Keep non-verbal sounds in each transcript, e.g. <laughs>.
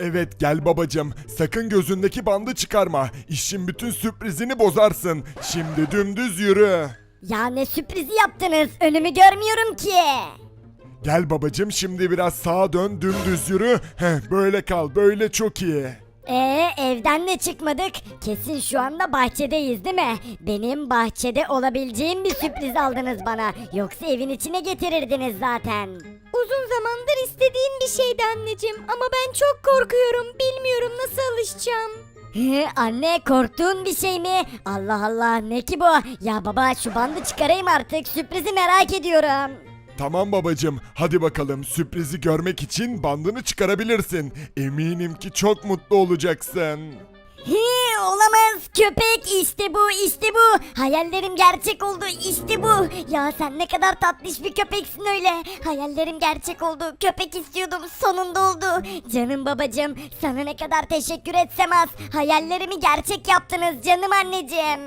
Evet gel babacım. Sakın gözündeki bandı çıkarma. İşin bütün sürprizini bozarsın. Şimdi dümdüz yürü. Ya ne sürprizi yaptınız önümü görmüyorum ki. Gel babacım şimdi biraz sağa dön dümdüz yürü. Heh böyle kal böyle çok iyi. Ee evden de çıkmadık. Kesin şu anda bahçedeyiz değil mi? Benim bahçede olabileceğim bir sürpriz aldınız bana. Yoksa evin içine getirirdiniz zaten. Uzun zamandır istediğin bir şeydi anneciğim ama ben çok korkuyorum. Bilmiyorum nasıl alışacağım. Hı, Anne korktuğun bir şey mi? Allah Allah ne ki bu? Ya baba şu bandı çıkarayım artık sürprizi merak ediyorum. Tamam babacım hadi bakalım. Sürprizi görmek için bandını çıkarabilirsin. Eminim ki çok mutlu olacaksın. Hi, olamaz. Köpek işte bu işte bu. Hayallerim gerçek oldu işte bu. Ya sen ne kadar tatlış bir köpeksin öyle. Hayallerim gerçek oldu köpek istiyordum sonunda oldu. Canım babacım sana ne kadar teşekkür etsem az. Hayallerimi gerçek yaptınız canım anneciğim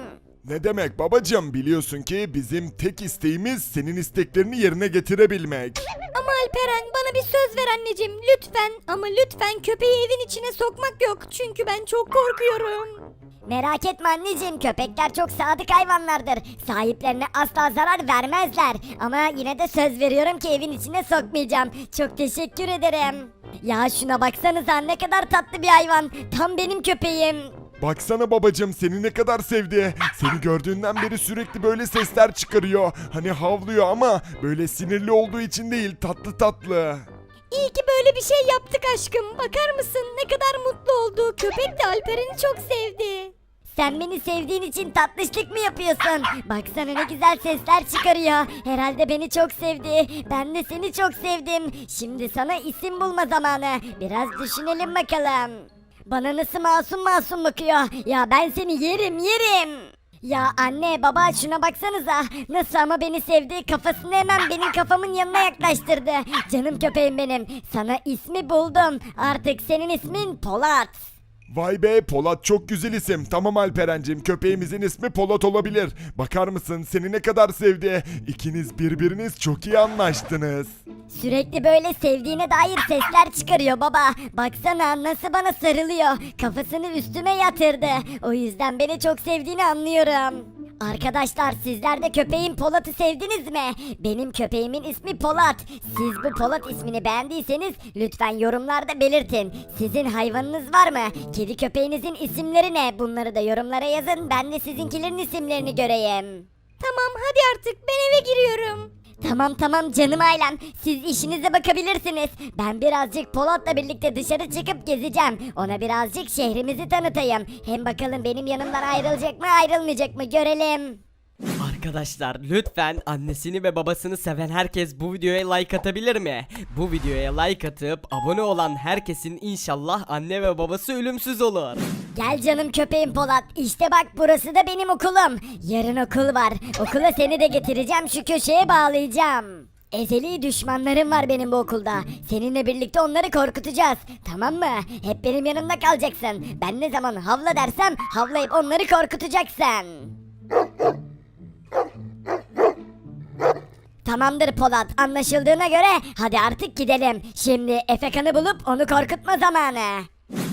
Ne demek babacım biliyorsun ki bizim tek isteğimiz senin isteklerini yerine getirebilmek. Ama Alperen bana bir söz ver anneciğim lütfen. Ama lütfen köpeği evin içine sokmak yok. Çünkü ben çok korkuyorum. Merak etme anneciğim köpekler çok sadık hayvanlardır. Sahiplerine asla zarar vermezler. Ama yine de söz veriyorum ki evin içine sokmayacağım. Çok teşekkür ederim. Ya şuna baksanıza ne kadar tatlı bir hayvan. Tam benim köpeğim. Baksana babacım seni ne kadar sevdi. Seni gördüğünden beri sürekli böyle sesler çıkarıyor. Hani havlıyor ama böyle sinirli olduğu için değil tatlı tatlı. İyi ki böyle bir şey yaptık aşkım. Bakar mısın ne kadar mutlu oldu. Köpek de Alperen'i çok sevdi. Sen beni sevdiğin için tatlışlık mı yapıyorsun? Baksana ne güzel sesler çıkarıyor. Herhalde beni çok sevdi. Ben de seni çok sevdim. Şimdi sana isim bulma zamanı. Biraz düşünelim bakalım. Bana nasıl masum masum bakıyor. Ya ben seni yerim yerim. Ya anne baba şuna baksanıza. Nasıl ama beni sevdi. Kafasını hemen benim kafamın yanına yaklaştırdı. Canım köpeğim benim. Sana ismi buldum. Artık senin ismin Polat. Vay be Polat çok güzel isim. Tamam Alperen'cim köpeğimizin ismi Polat olabilir. Bakar mısın seni ne kadar sevdi. İkiniz birbiriniz çok iyi anlaştınız. Sürekli böyle sevdiğine dair sesler çıkarıyor baba. Baksana nasıl bana sarılıyor. Kafasını üstüme yatırdı. O yüzden beni çok sevdiğini anlıyorum. Arkadaşlar sizler de köpeğim Polat'ı sevdiniz mi? Benim köpeğimin ismi Polat. Siz bu Polat ismini beğendiyseniz lütfen yorumlarda belirtin. Sizin hayvanınız var mı? Kedi köpeğinizin isimleri ne? Bunları da yorumlara yazın. Ben de sizinkilerin isimlerini göreyim. Tamam hadi artık ben eve giriyorum. Tamam tamam canım ailem. Siz işinize bakabilirsiniz. Ben birazcık Polat'la birlikte dışarı çıkıp gezeceğim. Ona birazcık şehrimizi tanıtayım. Hem bakalım benim yanımdan ayrılacak mı ayrılmayacak mı görelim. Arkadaşlar lütfen annesini ve babasını seven herkes bu videoya like atabilir mi? Bu videoya like atıp abone olan herkesin inşallah anne ve babası ölümsüz olur. Gel canım köpeğim Polat. İşte bak burası da benim okulum. Yarın okul var. Okula seni de getireceğim şu köşeye bağlayacağım. Ezeli düşmanlarım var benim bu okulda. Seninle birlikte onları korkutacağız. Tamam mı? Hep benim yanımda kalacaksın. Ben ne zaman havla dersem havlayıp onları korkutacaksın. Tamamdır Polat anlaşıldığına göre hadi artık gidelim. Şimdi Efekan'ı bulup onu korkutma zamanı.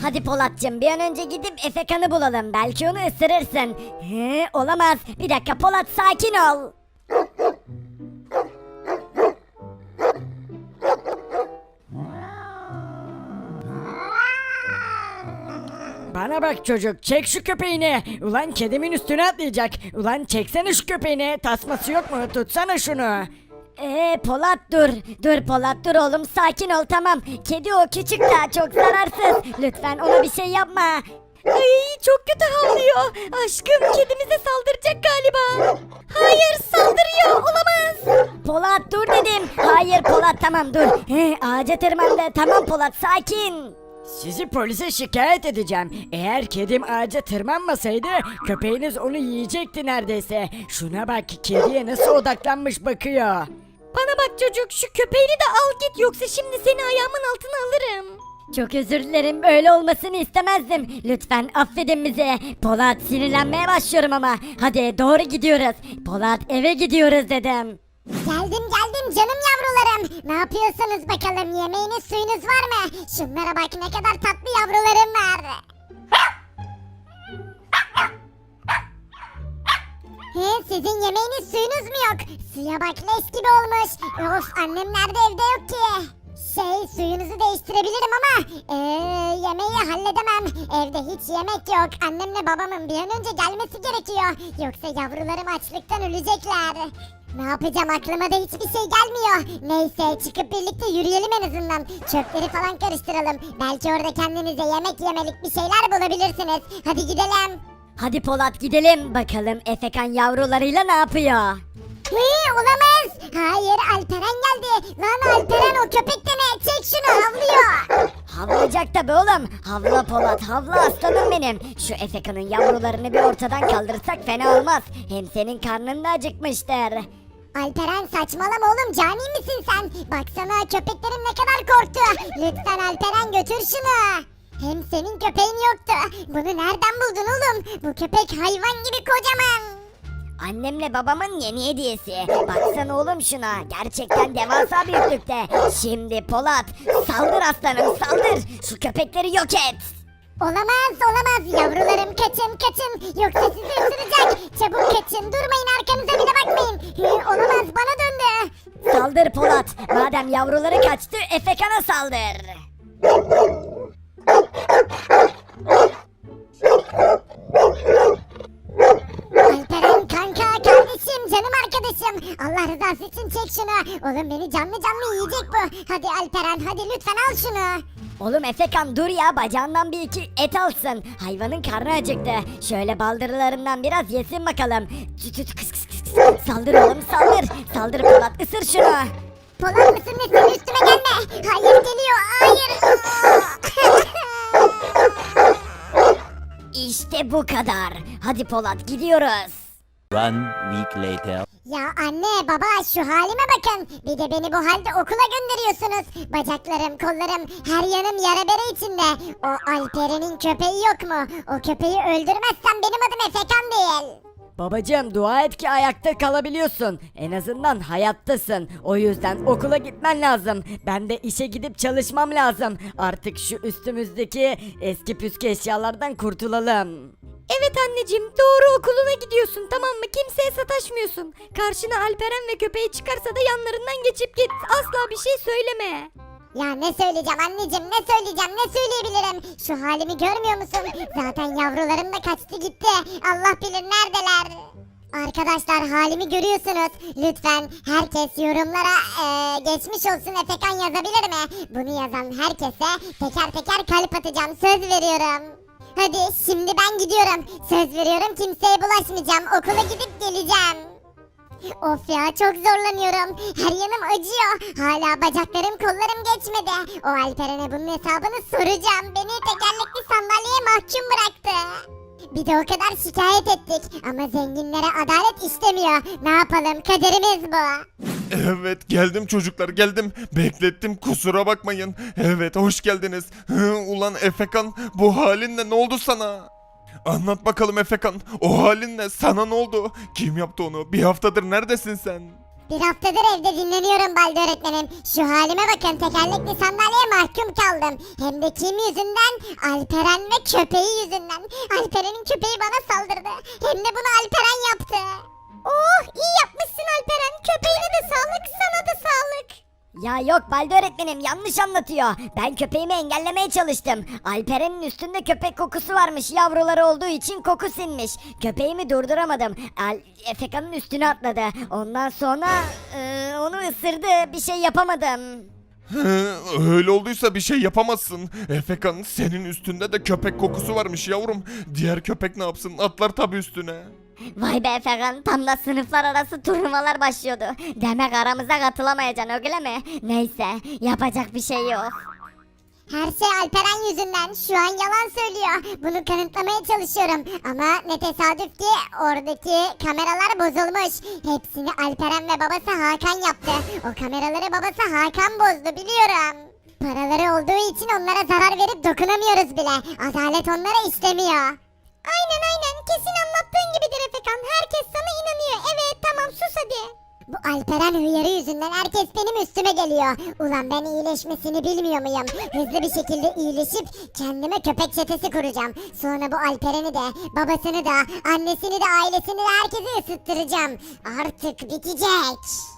Hadi Polatcığım bir an önce gidip Efekan'ı bulalım. Belki onu ısırırsın. He, olamaz. Bir dakika Polat sakin ol. Bana bak çocuk çek şu köpeğini. Ulan kedimin üstüne atlayacak. Ulan çeksene şu köpeğini. Tasması yok mu? Tutsana şunu. Ee Polat dur. Dur Polat dur oğlum sakin ol tamam. Kedi o küçük daha çok zararsız. Lütfen ona bir şey yapma. Ay çok kötü havlıyor. Aşkım kedimize saldıracak galiba. Hayır saldırıyor olamaz. Polat dur dedim. Hayır Polat tamam dur. He, ağaca tırmandı. Tamam Polat sakin. Sizi polise şikayet edeceğim. Eğer kedim ağaca tırmanmasaydı köpeğiniz onu yiyecekti neredeyse. Şuna bak kediye nasıl odaklanmış bakıyor. Bana bak çocuk şu köpeğini de al git yoksa şimdi seni ayağımın altına alırım. Çok özür dilerim böyle olmasını istemezdim. Lütfen affedin bizi. Polat sinirlenmeye başlıyorum ama. Hadi doğru gidiyoruz. Polat eve gidiyoruz dedim. Geldim geldim canım yavrularım. Ne yapıyorsunuz bakalım yemeğiniz suyunuz var mı? Şunlara bak ne kadar tatlı yavrularım var. <laughs> He, sizin yemeğiniz suyunuz mu yok? Suya bak leş gibi olmuş. Of annemler de evde yok ki. Şey suyunuzu değiştirebilirim ama eee, yemeği halledemem. Evde hiç yemek yok. Annemle babamın bir an önce gelmesi gerekiyor. Yoksa yavrularım açlıktan ölecekler. Ne yapacağım aklıma da hiçbir şey gelmiyor. Neyse çıkıp birlikte yürüyelim en azından. Çöpleri falan karıştıralım. Belki orada kendinize yemek yemelik bir şeyler bulabilirsiniz. Hadi gidelim. Hadi Polat gidelim bakalım Efekan yavrularıyla ne yapıyor? Hı, olamaz. Hayır Alperen geldi. Lan Alperen o köpek de ne? Çek şunu havlıyor. Havlayacak tabi oğlum. Havla Polat havla aslanım benim. Şu Efekan'ın yavrularını bir ortadan kaldırsak fena olmaz. Hem senin karnın da acıkmıştır. Alperen saçmalama oğlum cani misin sen? Baksana köpeklerin ne kadar korktu. Lütfen Alperen götür şunu. Hem senin köpeğin yoktu. Bunu nereden buldun oğlum? Bu köpek hayvan gibi kocaman. Annemle babamın yeni hediyesi. Baksana oğlum şuna. Gerçekten devasa büyüklükte. Şimdi Polat saldır aslanım saldır. Şu köpekleri yok et. Olamaz olamaz yavrularım kaçın kaçın. Yoksa sizi ısıracak. Çabuk kaçın durmayın arkanıza bile bakmayın. Hı, olamaz bana döndü. Saldır Polat. Madem yavruları kaçtı Efekan'a saldır. Oğlum beni canlı canlı yiyecek bu. Hadi Alperen hadi lütfen al şunu. Oğlum Efekan dur ya bacağından bir iki et alsın. Hayvanın karnı acıktı. Şöyle baldırlarından biraz yesin bakalım. Tüt tüt kıs kıs kıs kıs. Saldır oğlum saldır. Saldır Polat ısır şunu. Polat mısın nesin üstüme gelme. Hayır geliyor hayır. İşte bu kadar. Hadi Polat gidiyoruz. One week later. Ya anne baba şu halime bakın. Bir de beni bu halde okula gönderiyorsunuz. Bacaklarım kollarım her yanım yara bere içinde. O Alperen'in köpeği yok mu? O köpeği öldürmezsem benim adım Efekan değil. Babacığım dua et ki ayakta kalabiliyorsun. En azından hayattasın. O yüzden okula gitmen lazım. Ben de işe gidip çalışmam lazım. Artık şu üstümüzdeki eski püskü eşyalardan kurtulalım. Evet anneciğim doğru okuluna gidiyorsun tamam mı? Kimseye sataşmıyorsun. Karşına Alperen ve köpeği çıkarsa da yanlarından geçip git. Asla bir şey söyleme. Ya ne söyleyeceğim anneciğim ne söyleyeceğim ne söyleyebilirim? Şu halimi görmüyor musun? Zaten yavrularım da kaçtı gitti. Allah bilir neredeler. Arkadaşlar halimi görüyorsunuz. Lütfen herkes yorumlara eee, geçmiş olsun Efekan yazabilir mi? Bunu yazan herkese teker teker kalp atacağım söz veriyorum. Hadi şimdi ben gidiyorum. Söz veriyorum kimseye bulaşmayacağım. Okula gidip geleceğim. Of ya çok zorlanıyorum. Her yanım acıyor. Hala bacaklarım kollarım geçmedi. O Alperen'e bunun hesabını soracağım. Beni tekerlekli sandalyeye mahkum bıraktı. Bir de o kadar şikayet ettik. Ama zenginlere adalet istemiyor. Ne yapalım kaderimiz bu. Evet geldim çocuklar geldim. Beklettim kusura bakmayın. Evet hoş geldiniz. Ulan Efekan bu halinle ne oldu sana? Anlat bakalım Efekan. O halin ne? Sana ne oldu? Kim yaptı onu? Bir haftadır neredesin sen? Bir haftadır evde dinleniyorum Balde öğretmenim. Şu halime bakın tekerlekli sandalyeye mahkum kaldım. Hem de kim yüzünden? Alperen ve köpeği yüzünden. Alperen'in köpeği bana saldırdı. Hem de bunu Alperen yaptı. Oh iyi yapmışsın Alperen. Köpeğine de sağlık sana da sağlık. Ya yok Balde öğretmenim yanlış anlatıyor. Ben köpeğimi engellemeye çalıştım. Alperen'in üstünde köpek kokusu varmış. Yavruları olduğu için koku sinmiş. Köpeğimi durduramadım. Al Efekan'ın üstüne atladı. Ondan sonra e, onu ısırdı. Bir şey yapamadım. Hı, Öyle olduysa bir şey yapamazsın. Efekan senin üstünde de köpek kokusu varmış yavrum. Diğer köpek ne yapsın? Atlar tabi üstüne. Vay be Efekan tam da sınıflar arası turnuvalar başlıyordu. Demek aramıza katılamayacaksın öyle mi? Neyse yapacak bir şey yok. Her şey Alperen yüzünden. Şu an yalan söylüyor. Bunu kanıtlamaya çalışıyorum. Ama ne tesadüf ki oradaki kameralar bozulmuş. Hepsini Alperen ve babası Hakan yaptı. O kameraları babası Hakan bozdu biliyorum. Paraları olduğu için onlara zarar verip dokunamıyoruz bile. Adalet onlara işlemiyor. Aynen aynen kesin anlattığın gibidir Efekan. Herkes sana inanıyor. Evet tamam sus hadi. Bu Alperen hıyarı yüzünden herkes benim üstüme geliyor. Ulan ben iyileşmesini bilmiyor muyum? Hızlı bir şekilde iyileşip kendime köpek çetesi kuracağım. Sonra bu Alperen'i de, babasını da, annesini de, ailesini de herkesi ısıttıracağım. Artık bitecek.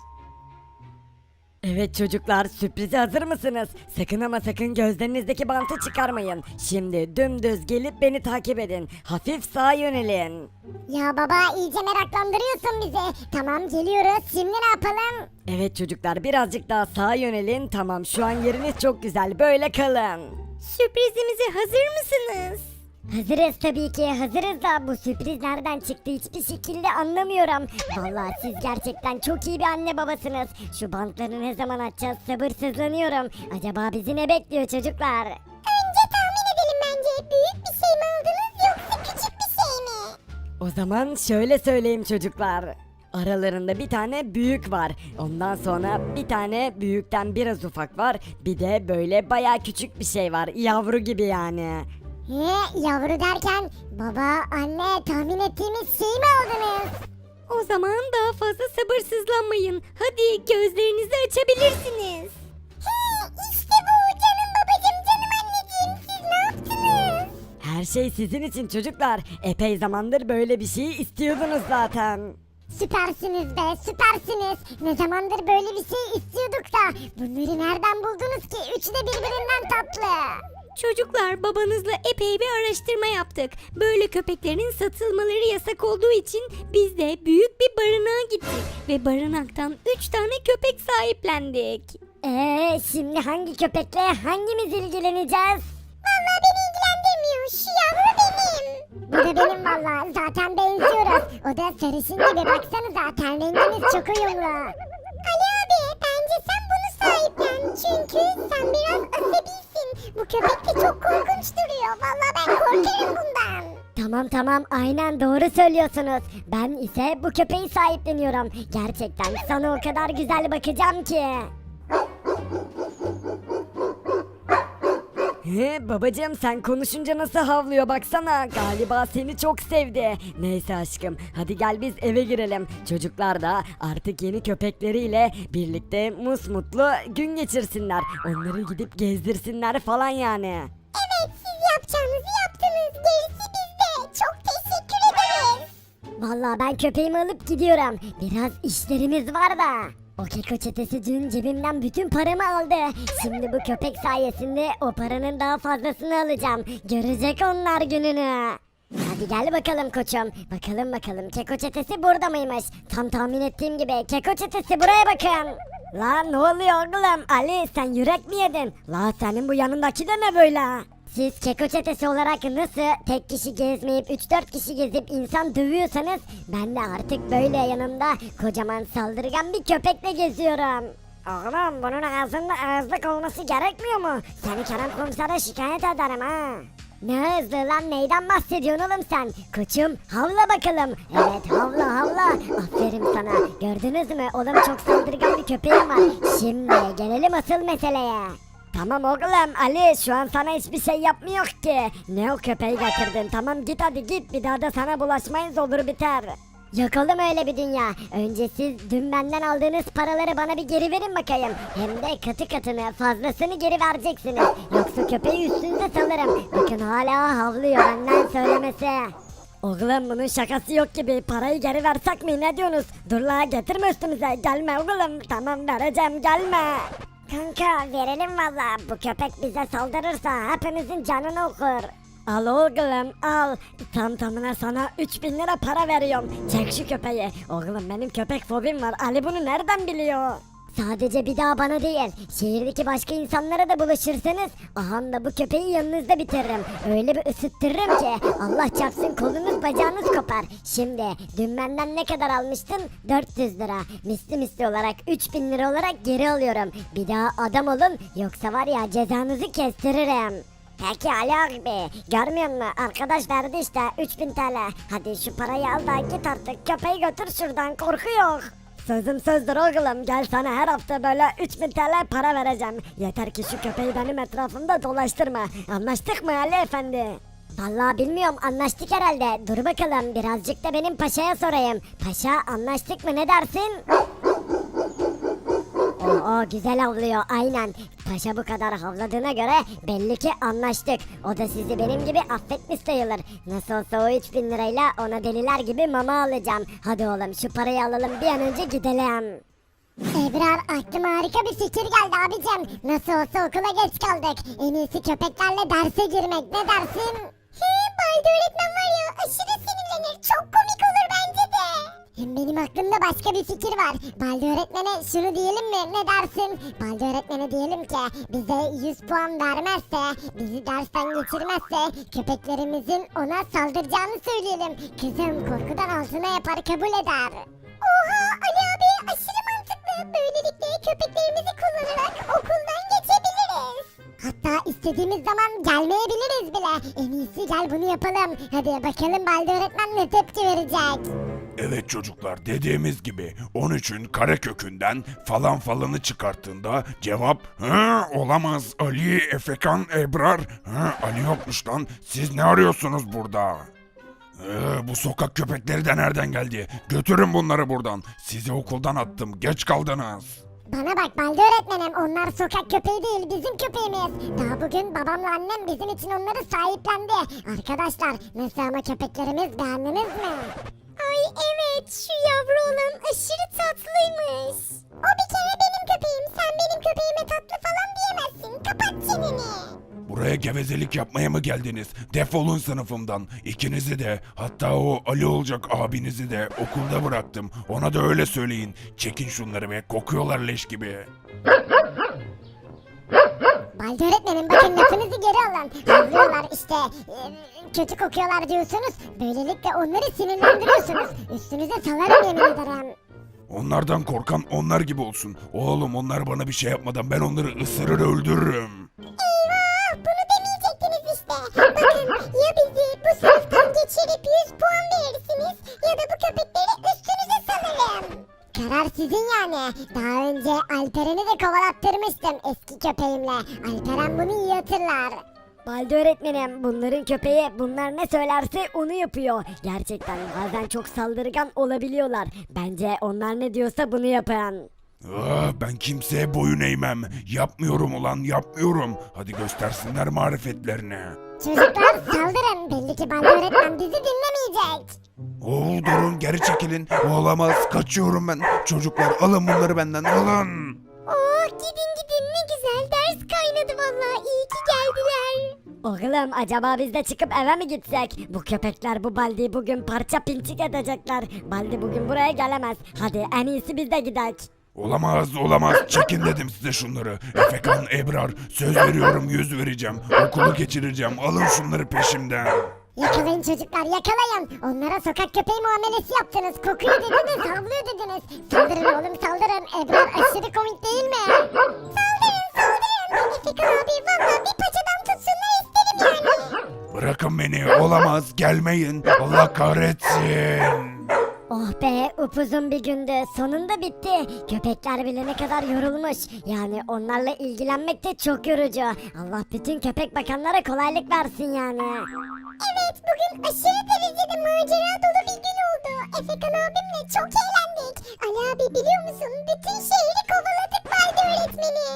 Evet çocuklar sürprize hazır mısınız? Sakın ama sakın gözlerinizdeki bantı çıkarmayın. Şimdi dümdüz gelip beni takip edin. Hafif sağa yönelin. Ya baba iyice meraklandırıyorsun bizi. Tamam geliyoruz. Şimdi ne yapalım? Evet çocuklar birazcık daha sağa yönelin. Tamam şu an yeriniz çok güzel. Böyle kalın. Sürprizimize hazır mısınız? Hazırız tabii ki hazırız da bu sürpriz nereden çıktı hiçbir şekilde anlamıyorum. Vallahi siz gerçekten çok iyi bir anne babasınız. Şu bantları ne zaman açacağız sabırsızlanıyorum. Acaba bizi ne bekliyor çocuklar? Önce tahmin edelim bence. Büyük bir şey mi aldınız yoksa küçük bir şey mi? O zaman şöyle söyleyeyim çocuklar. Aralarında bir tane büyük var. Ondan sonra bir tane büyükten biraz ufak var. Bir de böyle baya küçük bir şey var. Yavru gibi yani. He yavru derken baba anne tahmin ettiğimiz şeyi mi aldınız? O zaman daha fazla sabırsızlanmayın. Hadi gözlerinizi açabilirsiniz. He işte bu canım babacım canım anneciğim siz ne yaptınız? Her şey sizin için çocuklar. Epey zamandır böyle bir şey istiyordunuz zaten. Süpersiniz be süpersiniz. Ne zamandır böyle bir şey istiyorduk da bunları nereden buldunuz ki? Üçü de birbirinden tatlı. Çocuklar babanızla epey bir araştırma yaptık. Böyle köpeklerin satılmaları yasak olduğu için biz de büyük bir barınağa gittik. Ve barınaktan 3 tane köpek sahiplendik. Eee şimdi hangi köpekle hangimiz ilgileneceğiz? Vallahi beni ilgilendirmiyor. Şu yavru benim. Bu da benim vallahi. Zaten benziyoruz. O da sarışın gibi. Baksanıza ten rengimiz çok uyumlu. Ali abi bence sen bunu sahiplen. Çünkü sen biraz asabilsin. Bu köpek de çok korkunç duruyor. Vallahi ben korkarım bundan. Tamam tamam aynen doğru söylüyorsunuz. Ben ise bu köpeği sahipleniyorum. Gerçekten sana o kadar güzel bakacağım ki. He babacığım sen konuşunca nasıl havlıyor baksana. Galiba seni çok sevdi. Neyse aşkım hadi gel biz eve girelim. Çocuklar da artık yeni köpekleriyle birlikte musmutlu gün geçirsinler. Onları gidip gezdirsinler falan yani. Evet siz yapacağınızı yaptınız. Gerisi bizde. Çok teşekkür ederiz. Vallahi ben köpeğimi alıp gidiyorum. Biraz işlerimiz var da. O keko çetesi dün cebimden bütün paramı aldı. Şimdi bu köpek sayesinde o paranın daha fazlasını alacağım. Görecek onlar gününü. Hadi gel bakalım koçum. Bakalım bakalım keko çetesi burada mıymış? Tam tahmin ettiğim gibi keko çetesi buraya bakın. La ne oluyor oğlum? Ali sen yürek mi yedin? La senin bu yanındaki de ne böyle? Siz keko çetesi olarak nasıl tek kişi gezmeyip 3-4 kişi gezip insan dövüyorsanız ben de artık böyle yanımda kocaman saldırgan bir köpekle geziyorum. Oğlum bunun ağzında ağızlık olması gerekmiyor mu? Seni Kerem komisere şikayet ederim ha. Ne hızlı lan neyden bahsediyorsun oğlum sen? Koçum havla bakalım. Evet havla havla. Aferin sana. Gördünüz mü oğlum çok saldırgan bir köpeğim var. Şimdi gelelim asıl meseleye. Tamam oğlum Ali şu an sana hiçbir şey yapmıyor ki. Ne o köpeği getirdin tamam git hadi git bir daha da sana bulaşmayız olur biter. Yok oğlum öyle bir dünya. Önce siz dün benden aldığınız paraları bana bir geri verin bakayım. Hem de katı katını fazlasını geri vereceksiniz. Yoksa köpeği üstünüze salarım. Bakın hala havlıyor benden söylemesi. Oğlum bunun şakası yok gibi parayı geri versek mi ne diyorsunuz? Dur la getirme üstümüze gelme oğlum tamam vereceğim gelme. Kanka verelim valla bu köpek bize saldırırsa hepimizin canını okur. Al oğlum al. Tam tamına sana 3000 lira para veriyorum. Çek şu köpeği. Oğlum benim köpek fobim var. Ali bunu nereden biliyor? Sadece bir daha bana değil, şehirdeki başka insanlara da bulaşırsanız aha da bu köpeği yanınızda bitiririm. Öyle bir ısıttırırım ki Allah çarpsın kolunuz bacağınız kopar. Şimdi dün benden ne kadar almıştın? 400 lira. Misli misli olarak 3000 lira olarak geri alıyorum. Bir daha adam olun yoksa var ya cezanızı kestiririm. Peki Ali abi görmüyor musun arkadaş verdi işte 3000 TL hadi şu parayı al da git artık köpeği götür şuradan korku yok. Sözüm sözdür oğlum gel sana her hafta böyle 3000 TL para vereceğim. Yeter ki şu köpeği benim etrafımda dolaştırma. Anlaştık mı Ali efendi? Vallahi bilmiyorum anlaştık herhalde. Dur bakalım birazcık da benim paşaya sorayım. Paşa anlaştık mı ne dersin? Oo güzel avlıyor aynen. Paşa bu kadar havladığına göre belli ki anlaştık. O da sizi benim gibi affetmiş sayılır. Nasıl olsa o 3000 lirayla ona deliler gibi mama alacağım. Hadi oğlum şu parayı alalım bir an önce gidelim. Ebrar aklıma harika bir fikir geldi abicim. Nasıl olsa okula geç kaldık. En iyisi köpeklerle derse girmek ne dersin? He Baldi öğretmen var ya aşırı sinirlenir. Çok komik olur bence. Hem benim aklımda başka bir fikir var. Baldi öğretmene şunu diyelim mi ne dersin? Baldi öğretmene diyelim ki bize 100 puan vermezse, bizi dersten geçirmezse köpeklerimizin ona saldıracağını söyleyelim. Kızım korkudan altına yapar kabul eder. Oha Ali abi aşırı mantıklı. Böylelikle köpeklerimizi kullanarak okuldan geçebiliriz. Hatta istediğimiz zaman gelmeyebiliriz bile. En iyisi gel bunu yapalım. Hadi bakalım Balde öğretmen ne tepki verecek. Evet çocuklar dediğimiz gibi 13'ün karekökünden falan falanı çıkarttığında cevap Hı, olamaz Ali, Efekan, Ebrar. Hı, Ali yokmuş lan siz ne arıyorsunuz burada? Ee, bu sokak köpekleri de nereden geldi? Götürün bunları buradan. Sizi okuldan attım. Geç kaldınız. Bana bak Balde öğretmenim onlar sokak köpeği değil bizim köpeğimiz. Daha bugün babamla annem bizim için onları sahiplendi. Arkadaşlar nasıl ama köpeklerimiz beğendiniz mi? Ay evet şu yavru olan aşırı tatlıymış. O bir kere benim köpeğim sen benim köpeğime tatlı falan diyemezsin. Kapat çeneni. Buraya gevezelik yapmaya mı geldiniz? Defolun sınıfımdan. İkinizi de hatta o Ali olacak abinizi de okulda bıraktım. Ona da öyle söyleyin. Çekin şunları be kokuyorlar leş gibi. <laughs> Balde öğretmenim bakın lafınızı geri alın. Havlıyorlar işte e, kötü kokuyorlar diyorsunuz. Böylelikle onları sinirlendiriyorsunuz. Üstünüze salarım yemin ederim. Onlardan korkan onlar gibi olsun. Oğlum onlar bana bir şey yapmadan ben onları ısırır öldürürüm. Eyvah bunu demeyecektiniz işte. Bakın ya bizi bu sınıftan geçirip 100 puan verirsiniz ya da bu köpekleri üstünüze salarım. Karar sizin yani. Daha önce Alperen'i de kovalattırmıştım eski köpeğimle. Alperen bunu iyi hatırlar. Balde öğretmenim bunların köpeği bunlar ne söylerse onu yapıyor. Gerçekten bazen çok saldırgan olabiliyorlar. Bence onlar ne diyorsa bunu yapın. Ah, ben kimseye boyun eğmem. Yapmıyorum ulan yapmıyorum. Hadi göstersinler marifetlerini. Çocuklar saldırın. Belli ki Balde öğretmen bizi dinlemeyecek. Oo durun geri çekilin. Olamaz kaçıyorum ben. Çocuklar alın bunları benden alın. Oh gidin gidin ne güzel ders kaynadı vallahi iyi ki geldiler. Oğlum acaba biz de çıkıp eve mi gitsek? Bu köpekler bu Baldi'yi bugün parça pinçik edecekler. Baldi bugün buraya gelemez. Hadi en iyisi biz de gidelim. Olamaz olamaz çekin dedim size şunları. Efekan Ebrar söz veriyorum yüz vereceğim. Okulu geçireceğim alın şunları peşimden. Yakalayın çocuklar yakalayın. Onlara sokak köpeği muamelesi yaptınız. Kokuyor dediniz, havlıyor dediniz. Saldırın oğlum saldırın. Ebrar aşırı komik değil mi? Saldırın saldırın. Efekan abi valla bir paçadan tutsunlar isterim yani. Bırakın beni olamaz gelmeyin. Allah kahretsin. Oh be upuzun bir gündü. Sonunda bitti. Köpekler bile ne kadar yorulmuş. Yani onlarla ilgilenmek de çok yorucu. Allah bütün köpek bakanlara kolaylık versin yani. Evet bugün aşırı derecede macera dolu bir gün oldu. Efekan abimle çok eğlendik. Ali abi biliyor musun bütün şehri kovaladık Balde öğretmeni.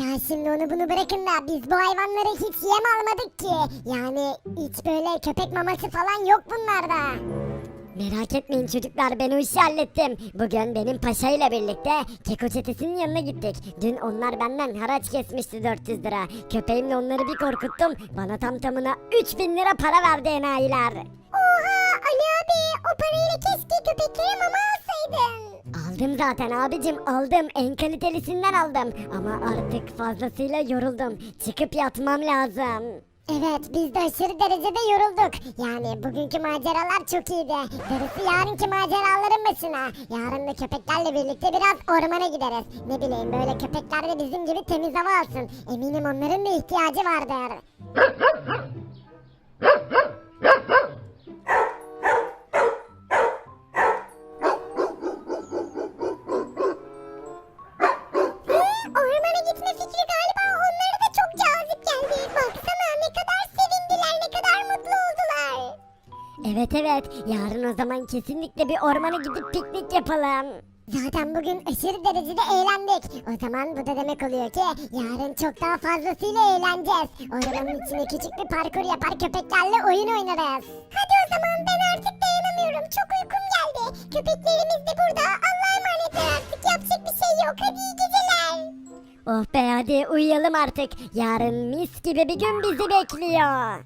Ya şimdi onu bunu bırakın da biz bu hayvanlara hiç yem almadık ki. Yani hiç böyle köpek maması falan yok bunlarda. Merak etmeyin çocuklar ben o işi hallettim. Bugün benim paşa ile birlikte Keko çetesinin yanına gittik. Dün onlar benden haraç kesmişti 400 lira. Köpeğimle onları bir korkuttum. Bana tam tamına 3000 lira para verdi enayiler. Oha Ali abi o parayla keşke köpeklere mama alsaydın. Aldım zaten abicim aldım en kalitelisinden aldım. Ama artık fazlasıyla yoruldum. Çıkıp yatmam lazım. Evet biz de aşırı derecede yorulduk. Yani bugünkü maceralar çok iyiydi. Darısı yarınki maceraların başına. Yarın da köpeklerle birlikte biraz ormana gideriz. Ne bileyim böyle köpekler de bizim gibi temiz hava alsın. Eminim onların da ihtiyacı vardır. <laughs> Evet yarın o zaman kesinlikle bir ormana gidip piknik yapalım. Zaten bugün aşırı derecede eğlendik. O zaman bu da demek oluyor ki yarın çok daha fazlasıyla eğleneceğiz. Ormanın içine küçük bir parkur yapar köpeklerle oyun oynarız. Hadi o zaman ben artık dayanamıyorum. Çok uykum geldi. Köpeklerimiz de burada. Allah'a emanetler artık. Yapacak bir şey yok. Hadi iyi geceler. Oh be hadi uyuyalım artık. Yarın mis gibi bir gün bizi bekliyor.